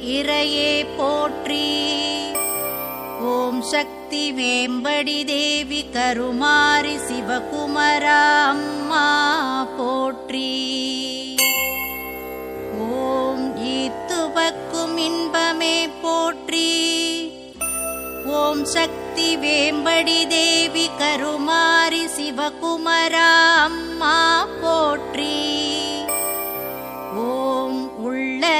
இறையே போற்றி. ஓம் சக்தி மேம்படி தேவி கருமாரி சிவகுமரா அம்மா போற்றி. ஓம் ஈத்துவக்கும் இன்பமே போற்றி. ஓம் சக்தி வேம்படி தேவி கருமாரி சிவகுமரா அம்மா போற்றி.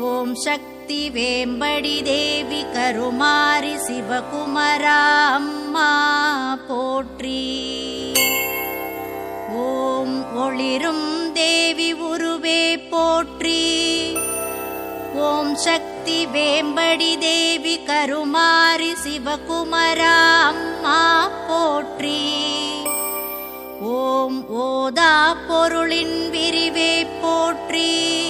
ஓம் சக்தி வேம்படி தேவி கருமாரி சிவகுமரா அம்மா போற்றி. ஓம் ஒளிரும் தேவி உருவே போற்றி. ஓம் சக்தி வேம்படி தேவி கருமாரி சிவகுமரா அம்மா போற்றி. ஓம் ஓதா பொருளின் விரிவே போற்றி.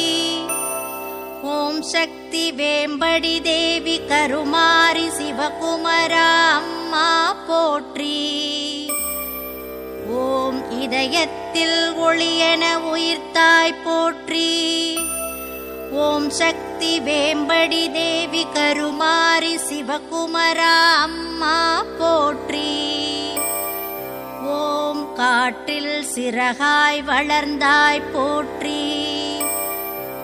ஓம் சக்தி வேம்படி தேவி கருமாரி சிவகுமரா அம்மா போற்றி. ஓம் இதயத்தில் ஒளியென உயிர்த்தாய் போற்றி. ஓம் சக்தி வேம்படி தேவி கருமாரி சிவகுமரா அம்மா போற்றி. ஓம் காற்றில் சிறகாய் வளர்ந்தாய் போற்றி.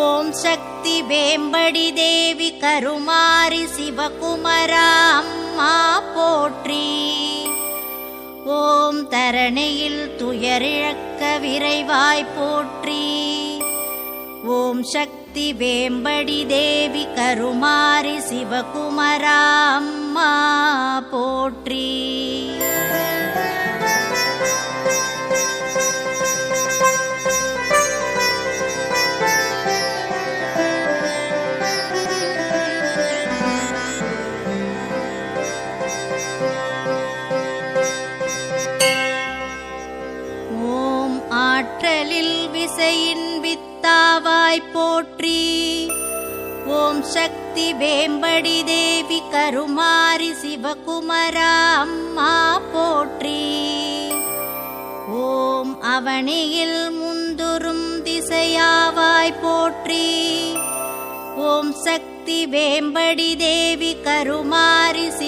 ஓம் சக்தி வேம்படி தேவி கருமாரி சிவகுமரா அம்மா போற்றி. ஓம் தரணியில் துயரிழக்க விரைவாய் போற்றி. ஓம் சக்தி வேம்படி தேவி கருமாரி சிவகுமரா அம்மா போற்றி. வித்தாவாய் போற்றி. ஓம் சக்தி வேம்படி தேவி கருமாரி சிவகுமரா அம்மா போற்றி. ஓம் அவனியில் முந்துரும் திசையாவாய் போற்றி. ஓம் சக்தி வேம்படி தேவி கருமாரி